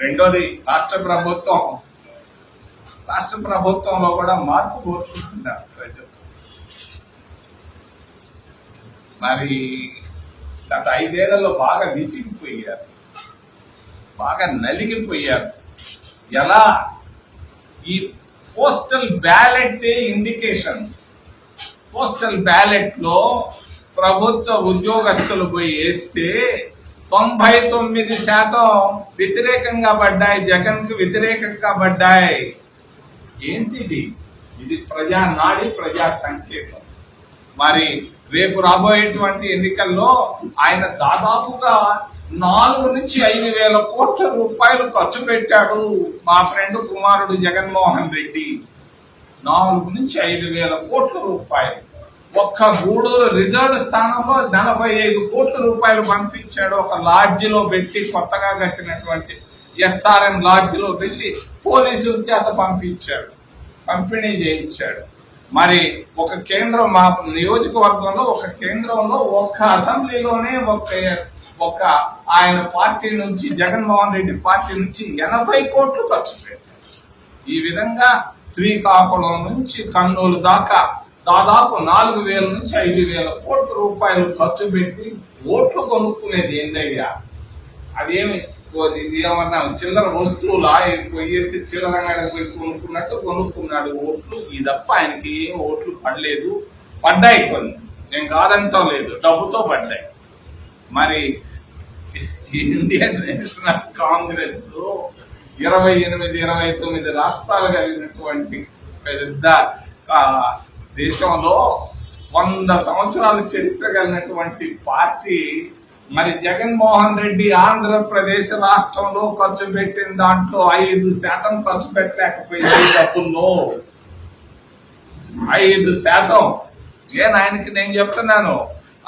రెండోది రాష్ట్ర ప్రభుత్వం. రాష్ట్ర ప్రభుత్వంలో కూడా మార్పు కోరుకుంటున్నారు ప్రజలు మరి గత ఐదేళ్ళలో బాగా విసిగిపోయారు. బాగా నలిగిపోయారు. ఎలా? ఈ పోస్టల్ బ్యాలెట్ ఇండికేషన్. పోస్టల్ బ్యాలెట్లో ప్రభుత్వ ఉద్యోగస్తులు పోయి వేస్తే తొంభై తొమ్మిది శాతం వ్యతిరేకంగా పడ్డాయి జగన్కు వ్యతిరేకంగా పడ్డాయి. ఏంటిది ఇది ప్రజా నాడి ప్రజా సంకేతం. మరి రేపు రాబోయేటువంటి ఎన్నికల్లో ఆయన దాదాపుగా నాలుగు నుంచి ఐదు వేల కోట్ల రూపాయలు ఖర్చు పెట్టాడు మా ఫ్రెండ్ కుమారుడు జగన్మోహన్ రెడ్డి. నాలుగు నుంచి ఐదు వేల కోట్ల రూపాయలు. ఒక్క గూడూరు రిజర్వ్ స్థానంలో నలభై ఐదు కోట్ల రూపాయలు పంపించాడు ఒక లాడ్జిలో పెట్టి కొత్తగా కట్టినటువంటి ఎస్ఆర్ఎం లాడ్జిలో పెట్టి పోలీసుల చేత పంపించాడు. పంపిణీ చేయించాడు. మరి ఒక కేంద్రం మా నియోజకవర్గంలో ఒక కేంద్రంలో ఒక్క అసెంబ్లీలోనే ఒక ఒక ఆయన పార్టీ నుంచి జగన్మోహన్ రెడ్డి పార్టీ నుంచి ఎనభై కోట్లు ఖర్చు పెట్టారు ఈ విధంగా శ్రీకాకుళం నుంచి కర్నూలు దాకా దాదాపు నాలుగు వేల నుంచి ఐదు వేల కోట్ల రూపాయలు ఖర్చు పెట్టి ఓట్లు కొనుక్కునేది ఏందయ్యా? అదేమి? ఇది ఏమన్నా చిల్లర వస్తువులా పోయేసి చిల్లర పోయి కొనుక్కున్నట్టు కొనుక్కున్నాడు. ఓట్లు ఈ తప్ప ఆయనకి ఏం ఓట్లు పడలేదు. పడ్డాయి కొన్ని. నేను కాదంటాం లేదు. డబ్బుతో పడ్డాయి. మరి ఇండియన్ నేషనల్ కాంగ్రెస్ ఇరవై ఎనిమిది ఇరవై తొమ్మిది రాష్ట్రాలు కలిగినటువంటి పెద్ద దేశంలో వంద సంవత్సరాల చరిత్ర కలిగినటువంటి పార్టీ మరి జగన్మోహన్ రెడ్డి ఆంధ్రప్రదేశ్ రాష్ట్రంలో ఖర్చు పెట్టిన దాంట్లో ఐదు శాతం ఖర్చు పెట్టలేకపోయింది డబ్బుల్లో. ఐదు శాతం. నేను ఆయనకి నేను చెప్తున్నాను?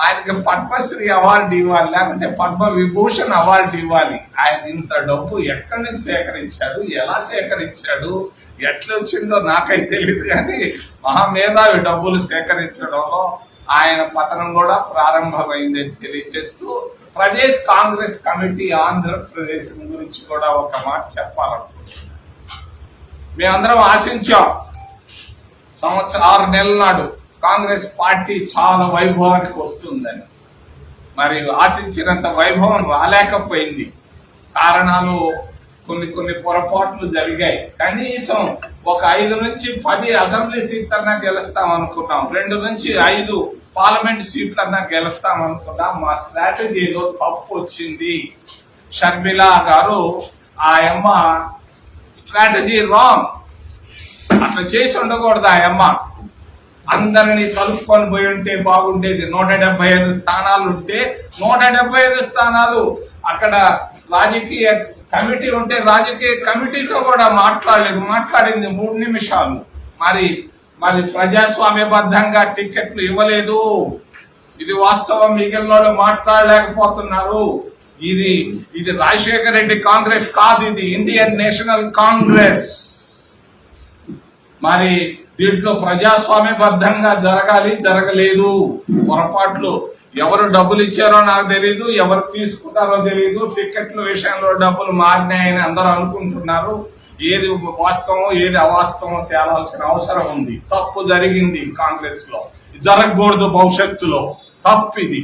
ఆయనకి పద్మశ్రీ అవార్డు ఇవ్వాలి లేకుంటే పద్మ విభూషణ్ అవార్డు ఇవ్వాలి. ఆయన ఇంత డబ్బు ఎక్కడి నుంచి సేకరించాడు ఎలా సేకరించాడు ఎట్లా వచ్చిందో నాకైతే తెలియదు కానీ మహామేధావి డబ్బులు సేకరించడంలో ఆయన పతనం కూడా ప్రారంభమైందని తెలియజేస్తూ ప్రదేశ్ కాంగ్రెస్ కమిటీ ఆంధ్రప్రదేశ్ గురించి కూడా ఒక మాట చెప్పాలనుకుంటున్నాను. మేమందరం ఆశించాం సంవత్సరం ఆరు నెలల నాడు కాంగ్రెస్ పార్టీ చాలా వైభవానికి వస్తుందని. మరి ఆశించినంత వైభవం రాలేకపోయింది. కారణాలు కొన్ని కొన్ని పొరపాట్లు జరిగాయి. కనీసం ఒక ఐదు నుంచి పది అసెంబ్లీ సీట్లన్నా గెలుస్తాం అనుకున్నాం. రెండు నుంచి ఐదు పార్లమెంట్ సీట్లన్నా గెలుస్తాం అనుకున్నాం. మా స్ట్రాటజీలో తప్పు వచ్చింది. షర్మిలా గారు ఆయమ్మ స్ట్రాటజీ రాంగ్. అట్లా చేసి ఉండకూడదు ఆ అమ్మ. అందరిని కలుపుకొని పోయి ఉంటే బాగుండేది. నూట డెబ్బై ఐదు స్థానాలు ఉంటే నూట డెబ్బై ఐదు స్థానాలు. అక్కడ రాజకీయ కమిటీ ఉంటే రాజకీయ కమిటీతో కూడా మాట్లాడలేదు. మాట్లాడింది మూడు నిమిషాలు. మరి మరి ప్రజాస్వామ్యబద్ధంగా టికెట్లు ఇవ్వలేదు. ఇది వాస్తవం. మిగిలిన వాళ్ళు మాట్లాడలేకపోతున్నారు. ఇది ఇది రాజశేఖర రెడ్డి కాంగ్రెస్ కాదు. ఇది ఇండియన్ నేషనల్ కాంగ్రెస్. మరి దీంట్లో ప్రజాస్వామ్యబద్ధంగా జరగాలి జరగలేదు పొరపాట్లు. ఎవరు డబ్బులు ఇచ్చారో నాకు తెలియదు ఎవరు తీసుకుంటారో తెలియదు టికెట్ల విషయంలో డబ్బులు మారినాయని అందరూ అనుకుంటున్నారు. ఏది వాస్తవం ఏది అవాస్తవం తేలాల్సిన అవసరం ఉంది. తప్పు జరిగింది కాంగ్రెస్లో జరగకూడదు భవిష్యత్తులో. తప్పు ఇది.